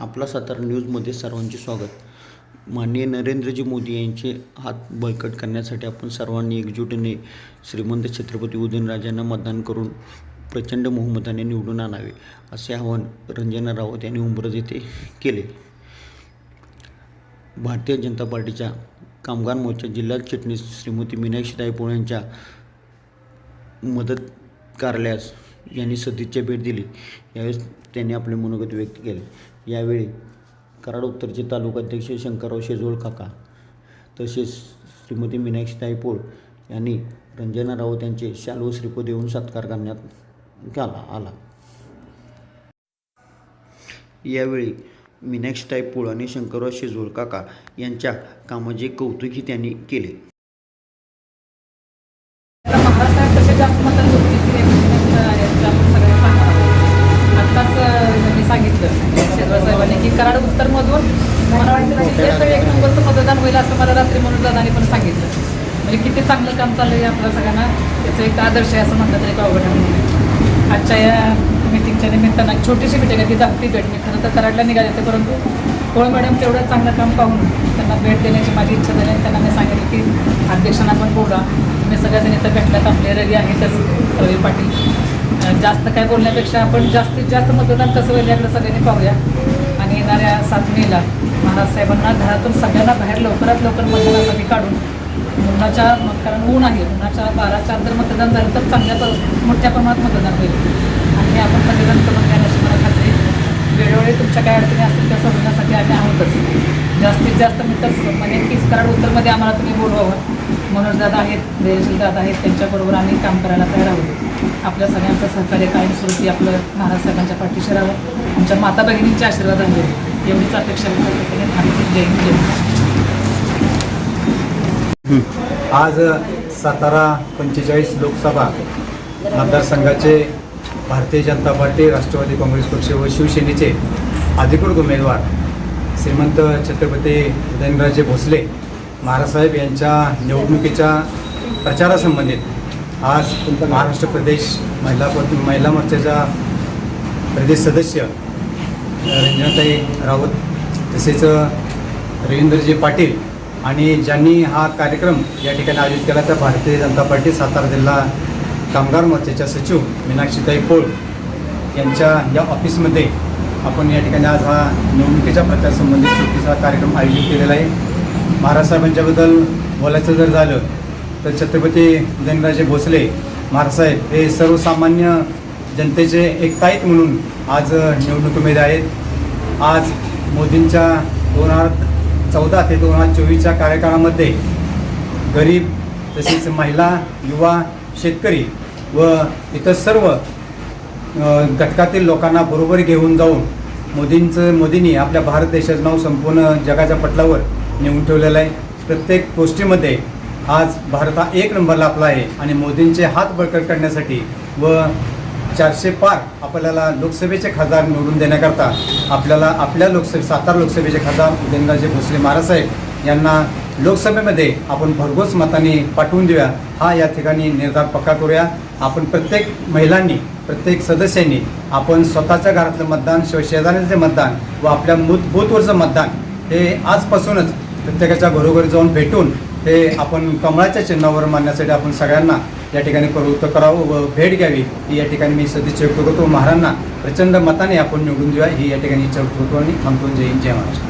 आपला सातारा न्यूजमध्ये सर्वांचे स्वागत. माननीय नरेंद्रजी मोदी यांचे हात बळकट करण्यासाठी आपण सर्वांनी एकजुटीने श्रीमंत छत्रपती उदयनराजांना मतदान करून प्रचंड बहुमताने निवडून आणावे असे आवाहन रंजना रावत यांनी उंबरज येथे केले. भारतीय जनता पार्टीच्या कामगार मोर्चा जिल्हा चिटणीस श्रीमती मीनाक्षी दायपोळ यांच्या मदत कार्यालयास यांनी सदिच्छा भेट दिली. यावेळेस त्यांनी आपले मनोगत व्यक्त केले. यावेळी कराड उत्तरचे तालुकाध्यक्ष शंकरराव शेजवळ काका तसेच श्रीमती मीनाक्षी ताईपोळ यांनी रंजना राऊत यांचे शालू श्रीपद देऊन सत्कार करण्यात आला आला. यावेळी मीनाक्षी ताईपोळ आणि शंकरराव शेजवळ काका यांच्या कामाचे कौतुकही त्यांनी केले. साहेबांनी की कराड उत्तरमधून मला वाटतं एक नंबरचं मतदान होईल असं मला रात्री म्हणून दादानी पण सांगितलं. म्हणजे किती चांगलं काम चाललं आहे आपल्या सगळ्यांना त्याचं एक आदर्श आहे असं म्हटलं तरी अवघड नाही आजच्या या मिटिंगच्या निमित्तानं छोटीशी मिटिंग आहे ती धाकटी भेट. मी खरं तर कराडला निघाले होते परंतु पोळ मॅडम तेवढं चांगलं काम पाहून त्यांना भेट देण्याची माझी इच्छा झाली आणि त्यांना मी सांगितलं की अध्यक्षांना पण बोला तुम्ही सगळ्याजण इथं भेटल्यात आपले रवी आहेतच रवी पाटील. जास्त काय बोलण्यापेक्षा आपण जास्तीत जास्त मतदान कसं होईल याकडे सगळ्यांनी पाहूया. येणाऱ्या सात मेला महाराज साहेबांना घरातून सगळ्यांना बाहेर लवकरात लवकर मतदानासाठी काढून उन्हाच्या कारण ऊन आहे. उन्हाच्या बाराच्या अंतर मतदान झालं तर चांगल्या मोठ्या प्रमाणात मतदान होईल. आणि आपण सगळेजण करून घ्या अशी मला खात्री वेळोवेळी तुमच्या काय अडचणी असतील त्या सोडवण्यासाठी आम्ही आहोतच. जास्तीत जास्त मी तर म्हणेन की कराड उत्तरमध्ये आम्हाला तुम्ही बोलवावं. मनोजदादा आहेत धैर्यशील दादा आहेत त्यांच्याबरोबर आम्ही काम करायला तयार आहोत. आपल्या सगळ्यांचं सहकार्य कायमस्वरूपी आपलं महाराज साहेबांच्या पाठीशी राहावं. आमच्या माता भगिनींच्या आशीर्वाद आहेत एवढीच अपेक्षा थांबते जय जय आज सातारा पंचेचाळीस लोकसभा मतदारसंघाचे भारतीय जनता पार्टी राष्ट्रवादी काँग्रेस पक्ष व शिवसेनेचे अधिकृत उमेदवार श्रीमंत छत्रपती उदयनराजे भोसले महाराजसाहेब यांच्या निवडणुकीच्या प्रचारासंबंधित आज महाराष्ट्र प्रदेश महिला महिला मोर्चाच्या प्रदेश सदस्य रंजनाताई राऊत तसेच रवींद्रजी पाटील आणि ज्यांनी हा कार्यक्रम या ठिकाणी आयोजित केला त्या भारतीय जनता पार्टी सातारा जिल्हा कामगार मोर्चाच्या सचिव मीनाक्षीताई पोळ यांच्या या ऑफिसमध्ये आपण या ठिकाणी आज हा निवडणुकीच्या प्रचारासंबंधित छोटीसा कार्यक्रम आयोजित केलेला आहे. महाराज साहेबांच्याबद्दल बोलायचं जर झालं तर छत्रपती उदयनराजे भोसले महाराजसाहेब हे सर्वसामान्य जनतेचे एक ताईत म्हणून आज निवडणुकीमध्ये आहेत. आज मोदींच्या दोन हजार चौदा ते दोन हजार चोवीसच्या कार्यकाळामध्ये गरीब तसेच महिला युवा शेतकरी व इतर सर्व घटकातील लोकांना बरोबर घेऊन जाऊन मोदींचं मोदींनी आपल्या भारत देशाचं नाव संपूर्ण जगाच्या पटलावर नेऊन ठेवलेलं आहे. प्रत्येक गोष्टीमध्ये आज भारत हा एक नंबरला आपला आहे आणि मोदींचे हात बळकट करण्यासाठी व चारशे पार आपल्याला लोकसभेचे खासदार निवडून देण्याकरता आपल्याला आपल्या लोकसभे सातारा लोकसभेचे खासदार उदयनराजे भोसले महाराजसाहेब यांना लोकसभेमध्ये आपण भरघोस मताने पाठवून देऊया. हा या ठिकाणी निर्धार पक्का करूया. आपण प्रत्येक महिलांनी प्रत्येक सदस्यांनी आपण स्वतःच्या घरातलं मतदान शिवशेजाऱ्यांचे मतदान व आपल्या मूत बूथवरचं मतदान हे आजपासूनच प्रत्येकाच्या घरोघरी जाऊन भेटून हे आपण कमळाच्या चिन्हावर मानण्यासाठी आपण सगळ्यांना या ठिकाणी प्रवृत्त करावं व भेट घ्यावी ही या ठिकाणी मी सदिच्छा व्यक्त करतो. महाराजांना प्रचंड मताने आपण निवडून देऊया. ही या ठिकाणी इच्छा व्यक्त करतो आणि थांबतो. जय जय महाराष्ट्र.